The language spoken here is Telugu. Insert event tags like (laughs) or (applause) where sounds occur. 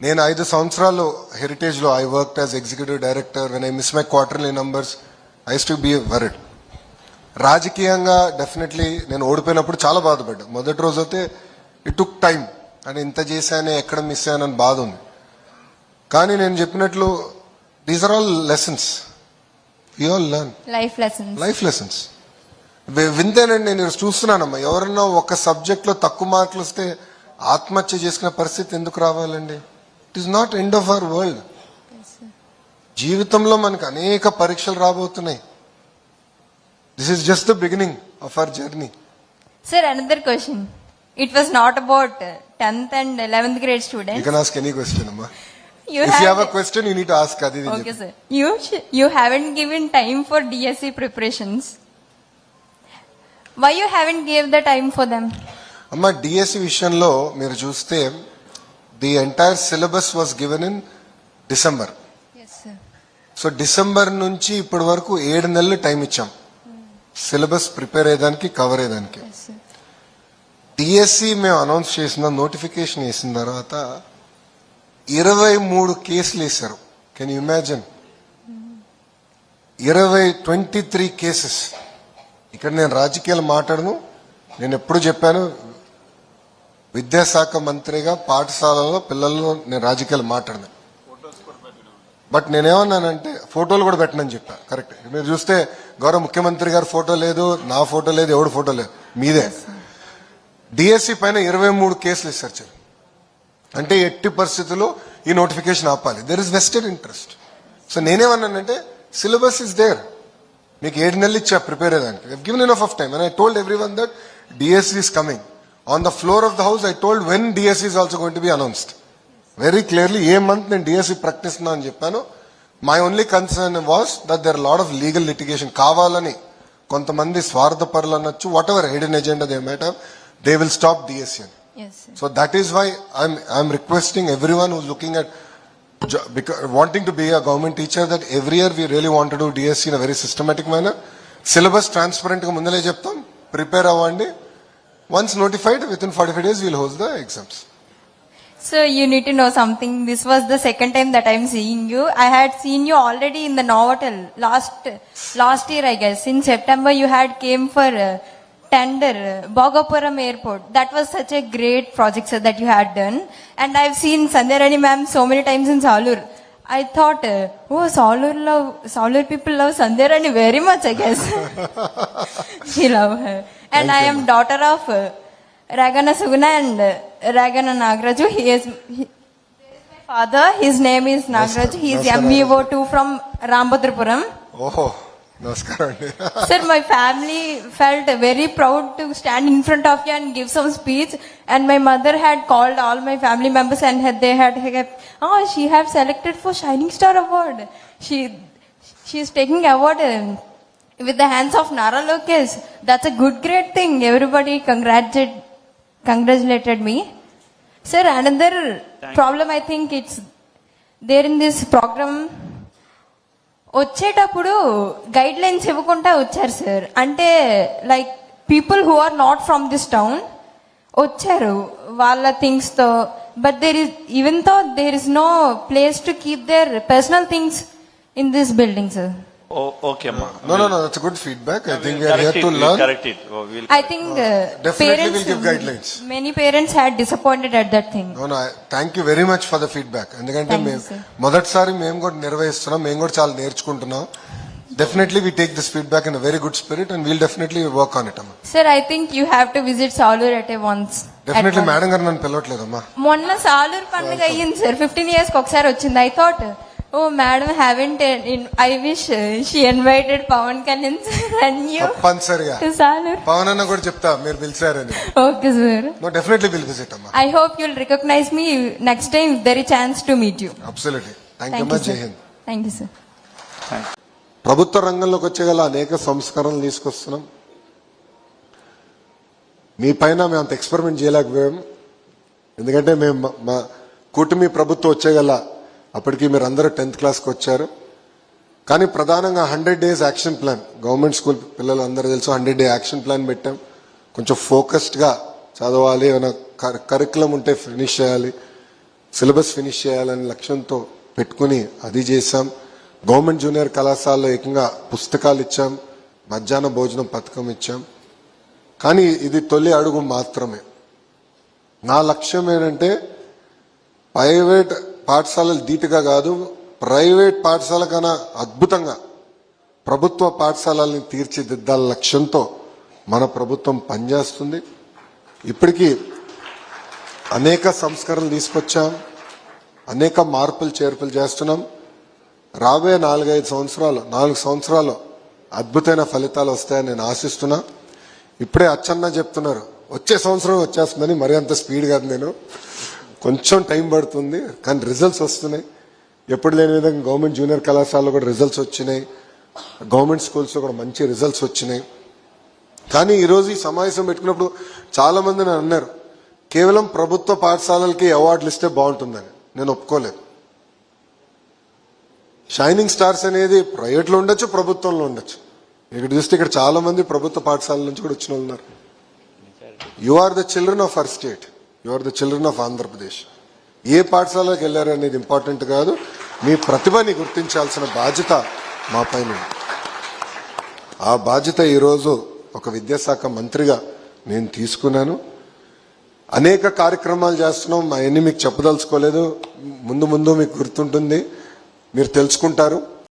నేను ఐదు సంవత్సరాలు హెరిటేజ్లో I work as executive director when I miss my quarterly numbers I to be worried రాజకీయంగా డెఫినెట్లీ నేను ఓడిపోయినప్పుడు చాలా బాధపడ్డా. మొదటి రోజు అయితే ఇట్ టుక్ టైం అని ఇంత చేశానే ఎక్కడ మిస్ అయ్యానని బాధ ఉంది. కానీ నేను చెప్పినట్లు these are all lessons all learn life lessons life lessons వింతేనండి నేను చూస్తున్నానమ్మా. ఎవరన్నా ఒక సబ్జెక్ట్లో తక్కువ మార్కులు వస్తే ఆత్మహత్య చేసుకునే పరిస్థితి ఎందుకు రావాలండి? It is not end of our world జీవితంలో మనకు అనేక పరీక్షలు రాబోతున్నాయి. This is just the beginning of our journey sir another question it was not about tenth and eleventh grade you student can ask any question అమ్మా You you have- have a question you need ask అది ఇది అని Okay, sir. You you haven't given time for DSC preparations. Why you haven't gave the time for them? అమ్మ డిఎస్సి విషయంలో మీరు చూస్తే the entire syllabus was given in December. So December నుంచి ఇప్పటి వరకు ఏడు నెలలు టైం ఇచ్చాం. సిలబస్ ప్రిపేర్ అయ్యేదానికి కవర్ అయ్యేదానికి. డిఎస్సి మేము అనౌన్స్ చేసిన నోటిఫికేషన్ వేసిన తర్వాత ఇరవై మూడు కేసులు వేశారు. కెన్ యూ ఇమాజిన్ ఇరవై ట్వంటీ త్రీ కేసెస్ ఇక్కడ నేను రాజకీయాలు మాట్లాడను నేను ఎప్పుడు చెప్పాను విద్యాశాఖ మంత్రిగా పాఠశాలలో పిల్లల్లో నేను రాజకీయాలు మాట్లాడను. బట్ నేనేమన్నానంటే ఫోటోలు కూడా పెట్టనని చెప్పా. కరెక్ట్ మీరు చూస్తే గౌరవ ముఖ్యమంత్రి గారి ఫోటో లేదు నా ఫోటో లేదు ఎవడు ఫోటో లేదు. మీదే. డిఎస్సి పైన ఇరవై మూడు కేసులు ఇస్తారు సార్ అంటే ఎట్టి పరిస్థితుల్లో ఈ నోటిఫికేషన్ ఆపాలి. There is vested interest so నేనేమన్నానంటే సిలబస్ ఇస్ దేర్ మీకు ఏడు నెలలు ఇచ్చా ప్రిపేర్ అయ్యేదానికి. Given in of time and I told every one that DSC is coming on the floor of the house I told when DSC is also going to be announced very clearly a month నేను డిఎస్సి ప్రకటిస్తున్నా అని చెప్పాను. My only concern was that there lot of legal litigation కావాలని కొంతమంది స్వార్థపరులు అనొచ్చు what ever hidden agenda they matter they will stop DSC అని. So that is why I'm requesting every one who's looking at wanting to be a government teacher that every year we really wanted DSC in a very systematic manner syllabus ట్రాన్స్పరెంట్గా ముందలే చెప్తాం. ప్రిపేర్ అవ్వండి. Once notified, within 45 days, we'll host the exams. So you need to know something. This was the second time that I'm seeing you. I had seen you already in the Novotel last last year, I guess. In September, you had came for uh, tender, uh, Bogapuram Airport. That was such a great project, sir, that you had done. And I've seen Sandhyarani ma'am so many times in Salur. I thought, uh, oh, Salur love, Salur people love Sandhyarani very much, I guess. (laughs) she love her And Thank I you, am ma'am. daughter of uh, Ragana Suguna and uh, Ragana Nagraju. He is he, my father. His name is Nagraju. He is Namaskaram. MEO two from Rambhadrapuram. ఓహో నమస్కారం అండి (laughs) Sir, my family felt very proud to stand in front of you and give some speech. And my mother had called all my family members and had, they had, had oh, she have selected for Shining Star Award. She, she is taking award um, with the hands of Nara Lokesh. That's a good, great thing. Everybody congratulated, congratulated me. Sir, another problem I think it's there in this program వచ్చేటప్పుడు గైడ్ లైన్స్ ఇవ్వకుండా వచ్చారు సార్ అంటే like people who are not from this town వచ్చారు వాళ్ళ థింగ్స్తో but there is ఈవెన్తో there is no place to keep their personal things in this building sir okay అమ్మా. No no no that's good feedback I think here to learn correct it will I think Definitely we'll give guidelines. Many parents had disappointed at that thing no thank you very much for the feedback ఎందుకంటే. మొదటిసారి మేము కూడా నిర్వహిస్తున్నాం మేము కూడా చాలా నేర్చుకుంటున్నాం. Definitely we take this feedback in very good spirit and we'll definitely work on it అమ్మా. Sir I think you have to visit Salur at a once definitely madam గారు నన్ను పిలవట్లేదమ్మా మొన్న సాలూరు పండుగ అయ్యింది సార్ ఫిఫ్టీన్ ఇయర్స్కి ఒకసారి వచ్చింది I thought oh madam haven't I wish she invited Pavan Kalyan sir and you తప్పనిసరిగా. పవన్ అన్న కూడా చెప్తా మీరు పిలిచారని. Okay sir no definitely will visit అమ్మా. I hope you'll recognize me next time there a chance to meet you absolutely thank you thank you much Jai sir Hind thank you sir ప్రభుత్వ రంగంలోకి వచ్చేగల అనేక సంస్కరణలు తీసుకొస్తున్నాం. మీ పైన మేము అంత ఎక్స్పెరిమెంట్ చేయలేకపోయాం. ఎందుకంటే మేము మా- మా కూటమి ప్రభుత్వం వచ్చేగల అప్పటికి మీరు అందరూ టెన్త్ క్లాస్కి వచ్చారు. కానీ ప్రధానంగా hundred days action plan. Government school పిల్లలు అందరూ తెలుసు హండ్రెడ్ డే యాక్షన్ ప్లాన్ పెట్టాం. కొంచెం ఫోకస్డ్గా చదవాలి ఏమైనా కరికులం ఉంటే ఫినిష్ చేయాలి సిలబస్ ఫినిష్ చేయాలని లక్ష్యంతో పెట్టుకుని అది చేశాం. గవర్నమెంట్ జూనియర్ కళాశాలలో ఏకంగా పుస్తకాలు ఇచ్చాం మధ్యాహ్న భోజనం పథకం ఇచ్చాం. కానీ ఇది తొలి అడుగు మాత్రమే. నా లక్ష్యం ఏంటంటే ప్రైవేట్ పాఠశాలలు ధీటుగా కాదు ప్రైవేట్ పాఠశాల కన్నా అద్భుతంగా ప్రభుత్వ పాఠశాలని తీర్చిదిద్దాల లక్ష్యంతో మన ప్రభుత్వం పనిచేస్తుంది. ఇప్పటికీ అనేక సంస్కరణలు తీసుకొచ్చాం అనేక మార్పులు చేర్పులు చేస్తున్నాం. రాబోయే నాలుగైదు సంవత్సరాలు నాలుగు సంవత్సరాలు అద్భుతమైన ఫలితాలు వస్తాయని నేను ఆశిస్తున్నా. ఇప్పుడే అచ్చన్న చెప్తున్నారు వచ్చే సంవత్సరం వచ్చేస్తుందని మరి అంత స్పీడ్ కాదు నేను. కొంచెం టైం పడుతుంది కానీ రిజల్ట్స్ వస్తున్నాయి. ఎప్పుడు లేని విధంగా గవర్నమెంట్ జూనియర్ కళాశాలలో కూడా రిజల్ట్స్ వచ్చినాయి. గవర్నమెంట్ స్కూల్స్లో కూడా మంచి రిజల్ట్స్ వచ్చినాయి. కానీ ఈరోజు ఈ సమావేశం పెట్టుకున్నప్పుడు చాలామంది నన్ను అన్నారు కేవలం ప్రభుత్వ పాఠశాలలకి అవార్డులు ఇస్తే బాగుంటుందని. నేను ఒప్పుకోలేదు. షైనింగ్ స్టార్స్ అనేది ప్రైవేట్లో ఉండొచ్చు ప్రభుత్వంలో ఉండొచ్చు. ఇక్కడ చూస్తే ఇక్కడ చాలామంది ప్రభుత్వ పాఠశాలల నుంచి కూడా వచ్చిన వాళ్ళు ఉన్నారు. You are the children of our state you are the children of Andhra Pradesh ఏ పాఠశాలకు వెళ్ళారు అనేది ఇంపార్టెంట్ కాదు. మీ ప్రతిభని గుర్తించాల్సిన బాధ్యత మా పైన ఆ బాధ్యత ఈరోజు ఒక విద్యాశాఖ మంత్రిగా నేను తీసుకున్నాను. అనేక కార్యక్రమాలు చేస్తున్నాం. మా మీకు చెప్పదలుచుకోలేదు. ముందు ముందు మీకు గుర్తుంటుంది. మీరు తెలుసుకుంటారు.